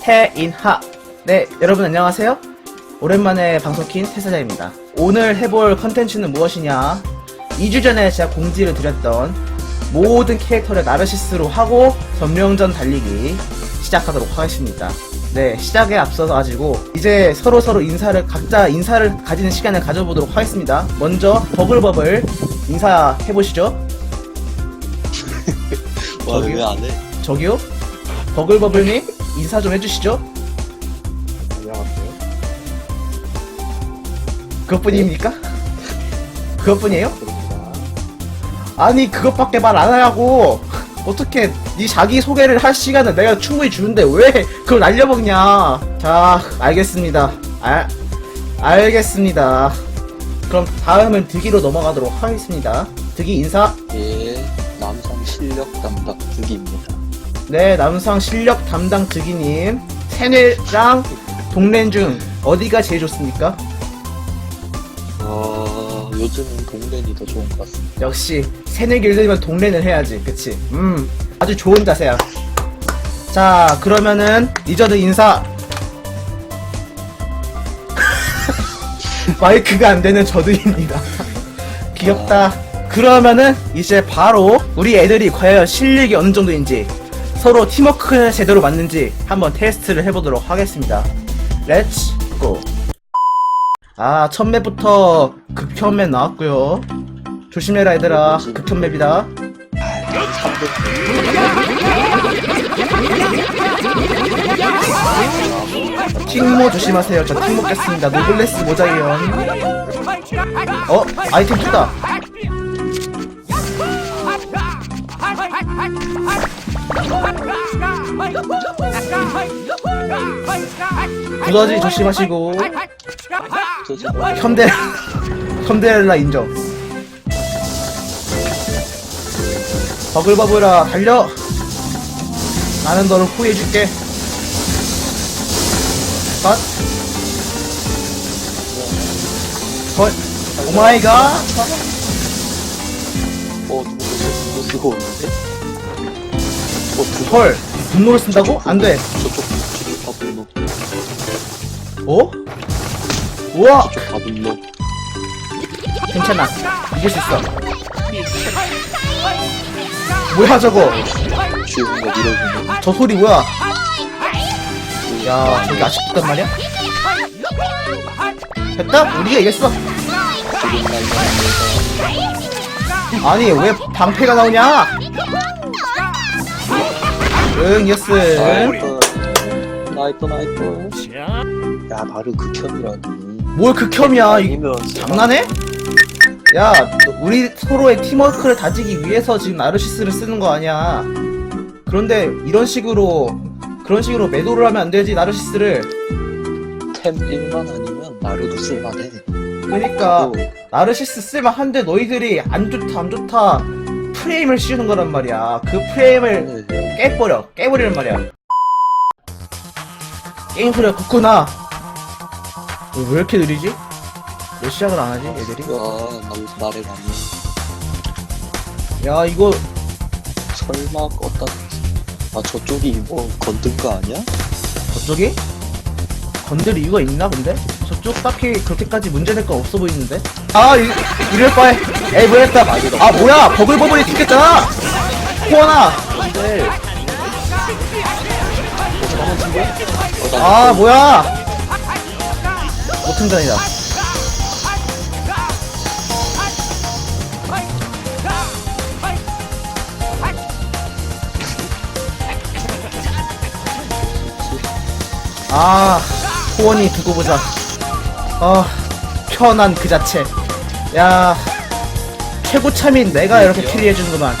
태인하. 네, 여러분 안녕하세요. 오랜만에 방송 킨 태사자입니다. 오늘 해볼 컨텐츠는 무엇이냐? 2주 전에 제가 공지를 드렸던 모든 캐릭터를 나르시스로 하고 점령전 달리기 시작하도록 하겠습니다. 네, 시작에 앞서서 가지고 이제 서로 서로 인사를 각자 인사를 가지는 시간을 가져보도록 하겠습니다. 먼저 버블버블 인사해 보시죠. 와, 저기요? 왜안 해? 저기요? 버글버블님 인사 좀 해주시죠. 안녕하세요. 그것뿐입니까? 그것뿐이에요? 그렇습니다. 아니 그것밖에 말 안 하고 어떻게 네 자기 소개를 할 시간을 내가 충분히 주는데 왜 그걸 날려먹냐? 자 알겠습니다. 알 알겠습니다. 그럼 다음은 득이로 넘어가도록 하겠습니다. 득이 인사. 예, 남성 실력 담당 득입니다. 네 남상 실력 담당 득이님. 세뇌랑 동랜 중 어디가 제일 좋습니까? 어, 요즘은 동랜이 더 좋은 것 같습니다. 역시 세뇌 길들면 동랜을 해야지 그치 음 아주 좋은 자세야 자 그러면은 리저드 인사 마이크가 안 되는 저드입니다 귀엽다 그러면은 이제 바로 우리 애들이 과연 실력이 어느 정도인지 서로 팀워크가 제대로 맞는지 한번 테스트를 해보도록 하겠습니다 렛츠 고 아, 첫 맵부터 극혐 맵 나왔고요. 조심해라 얘들아. 극혐 맵이다. 팅모 조심하세요. 저 팅모 깼습니다. 노블레스 모자이언. 어? 아이템 tus다. 두더지 조심하시고. 현대 현대렐라 인정. 버글버글아 달려. 나는 너를 후회해줄게. 컷. 컷. 오마이갓. 어, 누구 누구 쓰고 오는데? 어, 두 헐. 분노를 쓴다고? 안 돼. 저쪽 저쪽 다 분노. 어? 우와. 저쪽 다 분노. 괜찮아. 이길 수 있어. 뭐야 저거? 쉬운 거 밀어주는. 저 소리 뭐야? 야, 저기 아쉽단 말이야? 됐다? 우리가 이겼어. 지금 날려갑니다. 아니, 왜 방패가 나오냐? 응. 나이트, 나이트, 나이트. 야, 바로 극혐이라니. 뭘 극혐이야. 이 아니면 장난해? 야, 우리 서로의 팀워크를 다지기 위해서 지금 나르시스를 쓰는 거 아니야. 그런데 이런 식으로, 그런 식으로 매도를 하면 안 되지, 나르시스를. 템 1만 아니면 나르도 쓸만해. 그러니까, 나르시스 쓸만한데 너희들이 안 좋다, 안 좋다. 프레임을 씌우는 거란 말이야. 그 프레임을 네. 깨버려. 깨버리란 말이야. 게임 소리가 컸구나. 왜 이렇게 느리지? 왜 시작을 안 하지, 애들이? 야, 나 나를 아니. 야, 이거, 설마 껐다. 아, 저쪽이 뭐 건든 거 아니야? 저쪽이? 건들 이유가 있나, 근데? 저쪽 딱히 그렇게까지 문제될 건 없어 보이는데? 아, 이, 이럴 바에. 에이, 뭐 했다. 아, 뭐야. 버글버글이 튀겼잖아! 호원아! 근데. 아, 뭐야. 못승전이다. 아, 호원이 두고 보자. 아, 편한 그 자체. 야, 최고 참인 내가 이렇게 캐리해주는구만.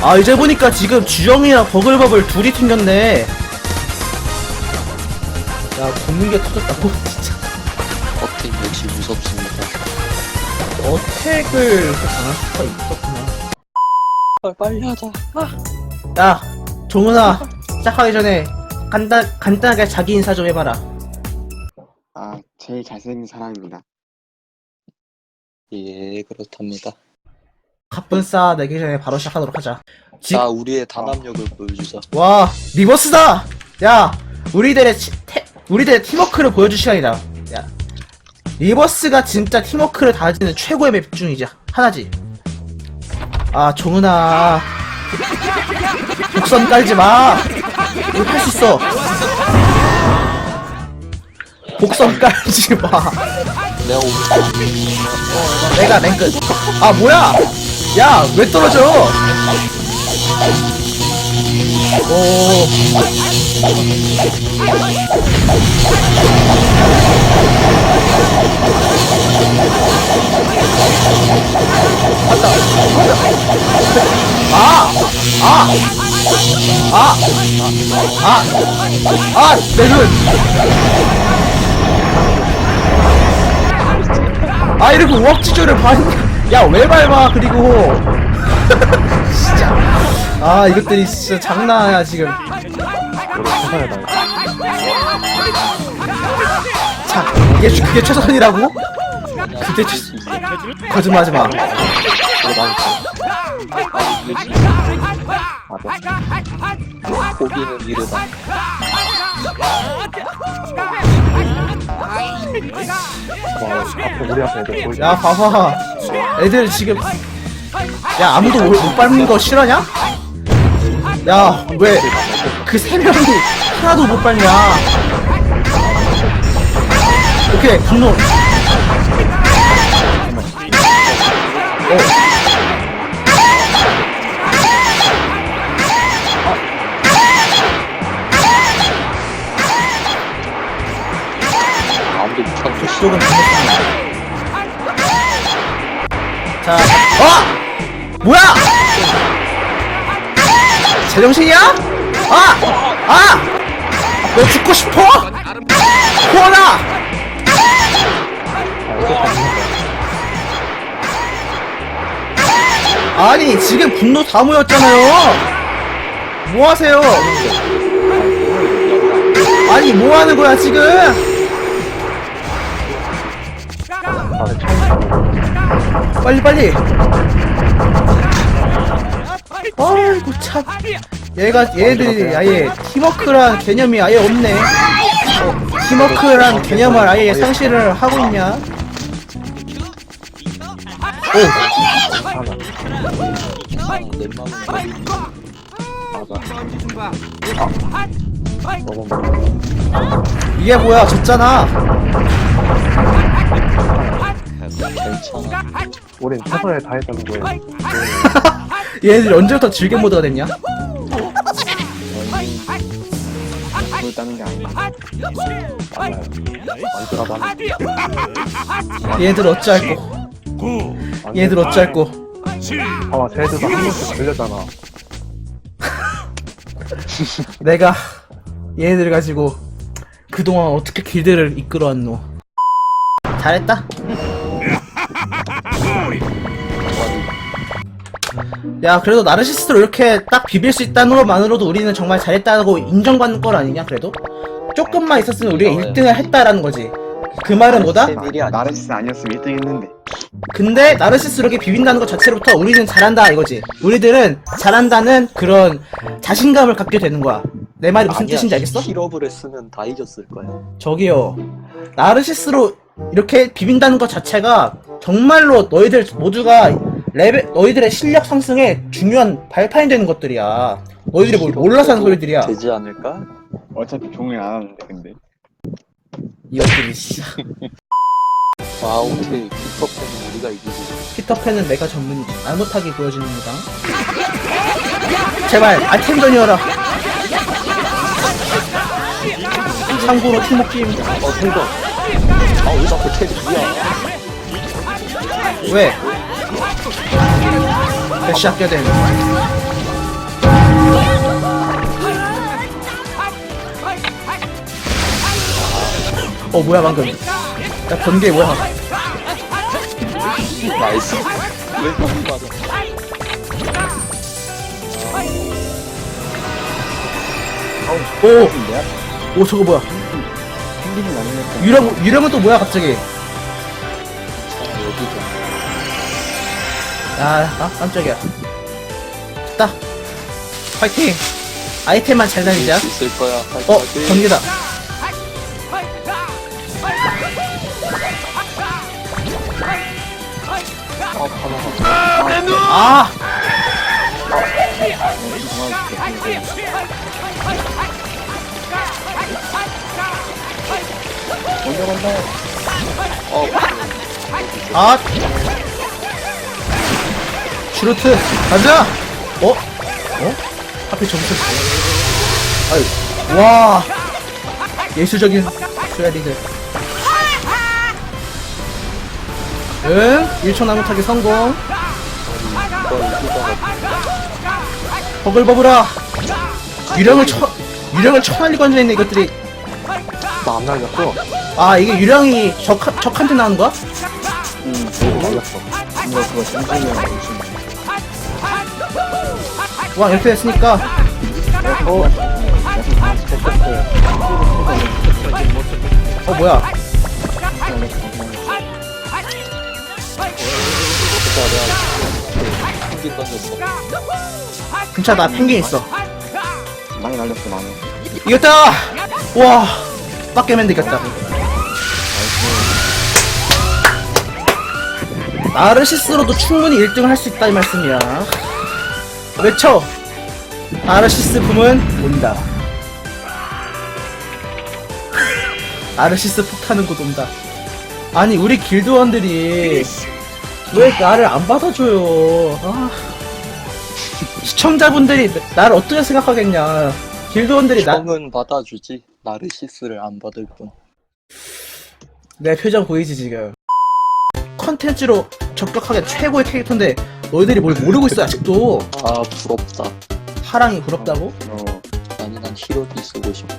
아, 이제 보니까 지금 주영이랑 버글버글 둘이 튕겼네. 야, 공유가 터졌다고? 진짜. 어택 역시 무섭습니다. 어택을 이렇게 당할 수가 있었구나. 아, 빨리 하자. 야, 종훈아, 시작하기 전에 간단, 간단하게 자기 인사 좀 해봐라. 아, 제일 잘생긴 사람입니다. 예, 그렇답니다. 가쁜 싸 내기 전에 바로 시작하도록 하자. 지- 자 우리의 단합력을 보여주자 와 리버스다 야 우리들의 치- 테, 우리들의 팀워크를 보여줄 시간이다 야 리버스가 진짜 팀워크를 다지는 최고의 맵 중이자 하나지 아 종은아 복선 깔지 마 우리 할수 있어. 복선 깔지 마 내가 오늘 내가 랭끝. 아 뭐야? 야 왜 떨어져? 오. 갔다. 아아 아 아 아 내 눈 아 이렇게 우악지조를 밟 야왜 밟아 그리고 진짜 아 이것들이 진짜 장난 아니야 지금 자 이게 그게 최선이라고? 그게 최 거짓말하지 마. 포기는 이르다 야 봐봐. 애들 지금 야 아무도 못, 못 밟는 거 싫어냐? 야 왜 그 세 명이 하나도 못 밟냐? 오케이 분노 이쪽은 잘못했네 자 어! 뭐야 제정신이야? 아! 아! 너 죽고 싶어? 호원아! 아니 지금 분노 다 모였잖아요 뭐 하세요 아니 뭐 하는 거야 지금 빨리 빨리. 아이고 참. 얘가 얘들이 아예 팀워크란 개념이 아예 없네. 어, 팀워크란 개념을 아예 상실을 하고 있냐? 이게 뭐야? 졌잖아 괜찮아 우린 최선을 다했다는 거예요. 얘네들이 언제부터 즐겨 모드가 됐냐 따는 게 맞아요. 만들어도 하는 얘네들 어찌할꼬 얘네들 어찌할꼬 봐봐, 쟤네들도 한 번씩 걸렸잖아. 내가 얘네들 가지고 그동안 어떻게 길드를 이끌어왔노 잘했다 야 그래도 나르시스트로 이렇게 딱 비빌 수 있다는 것만으로도 우리는 정말 잘했다고 인정받는 건 아니냐 그래도? 조금만 있었으면 우리가 1등을 했다라는 거지. 그 말은 뭐다? 나르시스 아니었으면 1등 했는데. 근데 나르시스로 이렇게 비빈다는 것 자체로부터 우리는 잘한다 이거지. 우리들은 잘한다는 그런 자신감을 갖게 되는 거야. 내 말이 무슨 아니야, 뜻인지 알겠어? 힐업을 했으면 다 이겼을 거야. 저기요. 나르시스로 이렇게 비빈다는 것 자체가 정말로 너희들 모두가 레벨 너희들의 실력 상승에 중요한 발판이 되는 것들이야. 너희들이 뭘 몰라서 하는 소리들이야. 되지 않을까? 어차피 종일 안 하는데 근데. 이것들이 씨. 아 오케이 빅터팬은 우리가 이기고. 피터팬은 내가 전문이지 말 못하게 보여주는 거다 제발 아템전이어라. 참고로 팀목 게임 어 생각 아왜 자꾸 텔이 이야? 왜? 대시 아껴야 되는 어 뭐야 방금. 야 번개 뭐야? 나이스. 왜? 방금 맞아 오! 오 저거 뭐야? 펭귄이 너무 유령, 유령은 또 뭐야 갑자기 야 아, 깜짝이야 됐다 파이팅! 아이템만 잘 다니자. 할수 있을 거야. 어, 파이팅. 전기다. 아! 먼저 간다. 어, 아! 슈루트, 가자! 어? 어? 하필 점수. 아유, 와! 예술적인 슈에리드. 응? 1초 남은 타기 성공. 버글버글아! 유령을 쳐, 유령을 쳐날리고 앉아있네, 이것들이. 나안 날렸어. 아, 이게 유령이 적, 적한테 나오는 거야? 응. 날렸어. 이거 그거 진심이야. 진심. 와, 이렇게 됐으니까. 어, 어, 뭐야. 펭귄 던졌어. 괜찮아, 나 펭귄 있어. 많이 날렸어 나는. 이겼다! 와, 빡게맨 이겼다. 아르시스로도 충분히 1등을 할 수 있다 이 말씀이야. 외쳐! 아르시스 품은 온다. 아르시스 폭탄은 곧 온다. 아니 우리 길드원들이 왜 나를 안 받아줘요? 아. 시청자분들이 나를 어떻게 생각하겠냐? 길드원들이 나, 형은 받아주지. 나르시스를 안 받을 뿐. 내 표정 보이지 지금 컨텐츠로 적격하게 최고의 캐릭터인데 너희들이 뭘 모르고 있어 아직도 아, 부럽다. 하랑이 부럽다고? 어, 아니, 난 히로비 쓰고 싶어.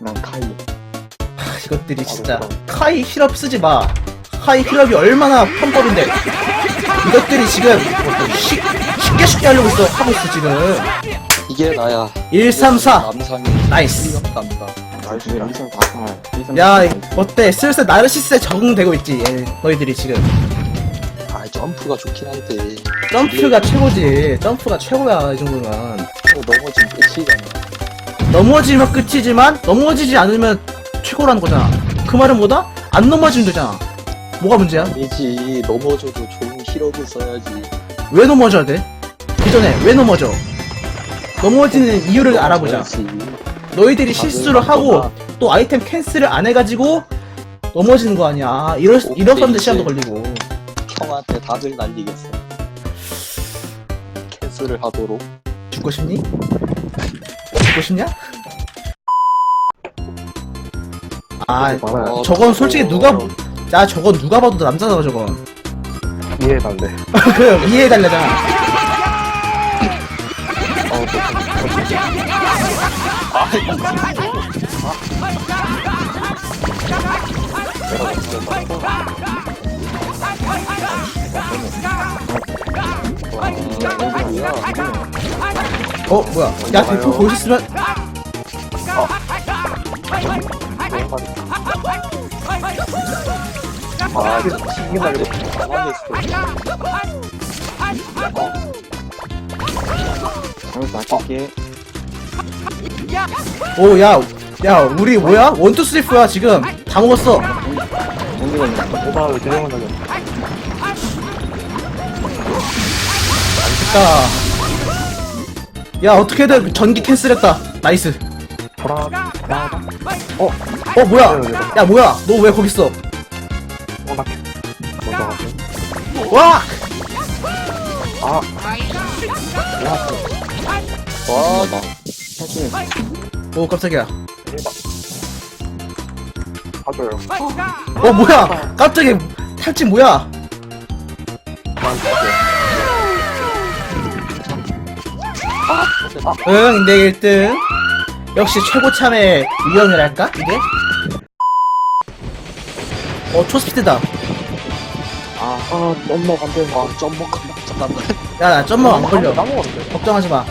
난 카이. 하, 이것들이 진짜 카이 힐업 쓰지 마 카이 힐업이 얼마나 편법인데 이것들이 지금 쉽, 쉽게 쉽게 하려고 있어 하고 있어 지금 이게 나야. 134 남상이. 나이스 남다. 나이스. 이선 다살. 이선 야 다살. 어때 슬슬 나르시스에 적응되고 있지 얘, 너희들이 지금 아, 점프가 좋긴 한데. 점프가 최고지 점프가 최고야 이 정도면 넘어지면 끝이잖아. 넘어지면 끝이지만 넘어지지 않으면 최고라는 거잖아. 그 말은 뭐다? 안 넘어지면 되잖아. 뭐가 문제야? 아니지. 넘어져도 좋은 히로를 써야지. 왜 넘어져야 돼? 그 전에 왜 넘어져? 넘어지는 이유를 알아보자. 써야지. 너희들이 실수를 하고 또 아이템 캔슬을 안 해가지고 넘어지는 거 아니야. 아, 이럴 수- 이런 사람들 시간도 걸리고. 형한테 답을 날리겠어. 캔슬을 하도록. 죽고 싶니? 죽고 싶냐? 아, 많아요. 어, 저건 솔직히 어, 누가 야 저건 누가 봐도 남자잖아 저건. 이해해달래. 그 이해해달라잖아. 어, 너 어 뭐야? 야 대포 보셨으면 아, 이게 날려. 당황했어. 잘못 아낄게. 오, 야, 야, 우리 뭐야? 원투 쓰리 포야 지금 다 먹었어. 공기 걸리는 오바 왜 대령을 날 됐다. 야, 어떻게든 전기 캔슬했다. 나이스. 돌아, 어, 뭐야? 야, 뭐야? 너 왜 거기 있어? 어, 나 먼저 가세요. 와, 아, 와, 나. 사실 오, 깜짝이야. 봐줘요. 어, 뭐야? 깜짝이 탈진 뭐야? 난 응, 내 1등. 역시 최고 참의 위험이랄까? 이게? 어, 초스피드다. 아, 아, 엄마 간대. 아, 점먹 잠깐만. 야, 나 점점 안 걸려. 까먹었는데. 걱정하지 마.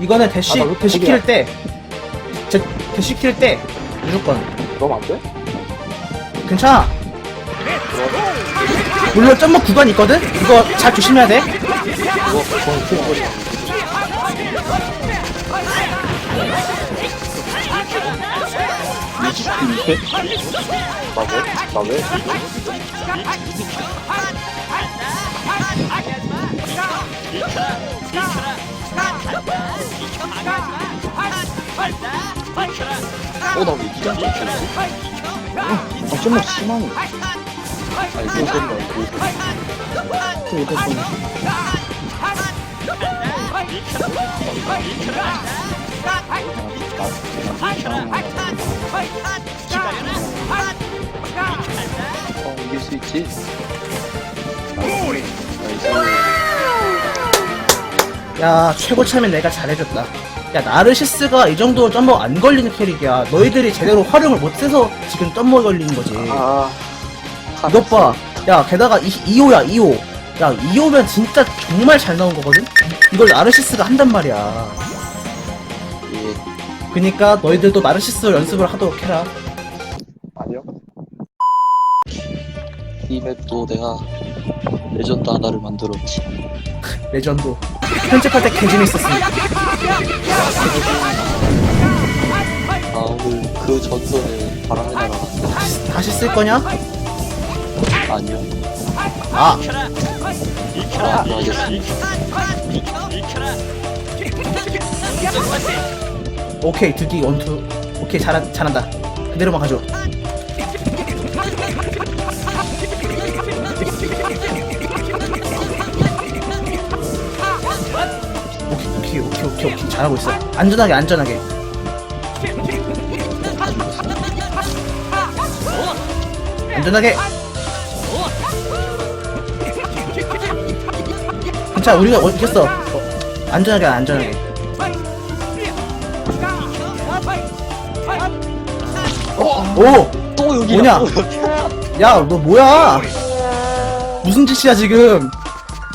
이거는 대시, 아, 나 대시 키를 때, 제, 대시 키를 때, 무조건. 너무 안 돼? 괜찮아. 물론 점막 구간 있거든? 그거 잘 조심해야 돼. 나 왜? 나 왜? 어, 나왜 이게 안 잡혔지? 아, 좀더 심하네. 아니, 그 소리 말고 그 소리. 좀 이거 좀. 어, 이길 수 있지? 나이스. 야 최고 참여 내가 잘해줬다 야 나르시스가 이 정도 점버 안 걸리는 캐릭이야 너희들이 제대로 활용을 못해서 지금 점버 걸리는 거지 아, 이것 봐. 야, 게다가 이, 2호야, 2호. 야, 2호면 진짜 정말 잘 나온 거거든? 이걸 나르시스가 한단 말이야. 예, 그니까 너희들도 나르시스 연습을 하도록 해라. 아니요. 이 맵도 내가 레전드 하나를 만들었지. 레전드. 편집할 때 개재밌었으니까. 아, 오늘 그 전선에 바람의 나라 갔는데. 다시, 다시 쓸 거냐? 아니요. 아, 아, 알겠습니다. 오케이. 드기 원투. 오케이, 잘한, 잘한다. 그대로만 가져. 오케이, 오케이, 오케이, 오케이, 오케이. 잘하고 있어. 안전하게, 안전하게. 안전하게. 괜찮아, 우리가 어- 이겼어. 어, 안전하게, 안전하게. 뭐냐? 야, 너 뭐야? 무슨 짓이야, 지금?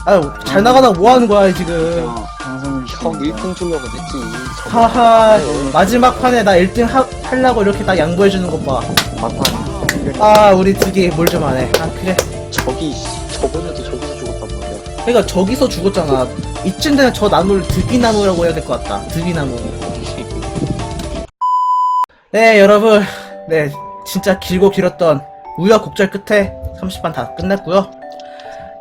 아, 잘 나가다가 뭐 하는 거야, 지금? 어, 방송을. 형 1등 주려고 했지. 하하, 마지막 판에 나 1등 하, 하려고 이렇게 딱 양보해주는 것 봐. 막판. 아, 우리 드기 뭘 좀 안 해. 아, 그래. 저기, 저번에도 저기서 죽었단 말이야. 그러니까 저기서 죽었잖아. 이쯤 되면 저 나무를 드기나무라고 해야 될 것 같다. 드기나무. 네, 여러분. 네, 진짜 길고 길었던 우여곡절 끝에 30판 다 끝냈고요.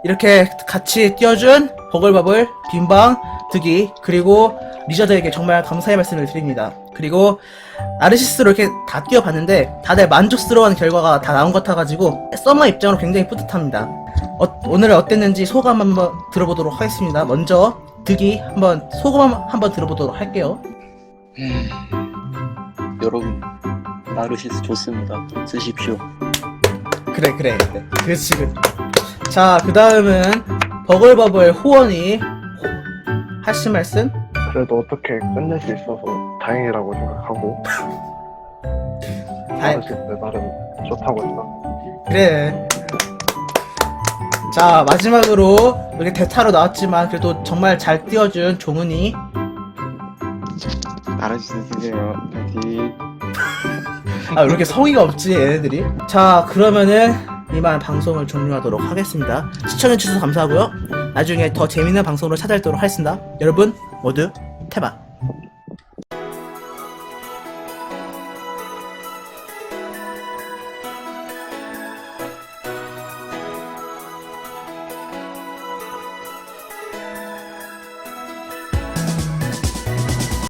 이렇게 같이 뛰어준 버글버블, 빈방, 득이, 그리고 리저드에게 정말 감사의 말씀을 드립니다. 그리고 아르시스로 이렇게 다 뛰어봤는데 다들 만족스러운 결과가 다 나온 것 같아가지고 서머 입장으로 굉장히 뿌듯합니다. 어, 오늘 어땠는지 소감 한번 들어보도록 하겠습니다. 먼저 득이 한번 소감 한번 들어보도록 할게요. 여러분, 나르시스 좋습니다. 쓰십시오. 그래 그래 그래 그렇지 그. 자, 그 다음은 버글버블 호원이 하실 말씀? 그래도 어떻게 끝낼 수 있어서 다행이라고 생각하고. 다행. 내 나름 좋다고 했어. 그래. 자, 마지막으로 이렇게 대타로 나왔지만 그래도 정말 잘 띄워준 종은이. 알아주세요. 파이팅. 아, 왜 이렇게 성의가 없지, 얘네들이? 자, 그러면은 이만 방송을 종료하도록 하겠습니다. 시청해주셔서 감사하고요. 나중에 더 재밌는 방송으로 찾아뵙도록 하겠습니다. 여러분, 모두 태박.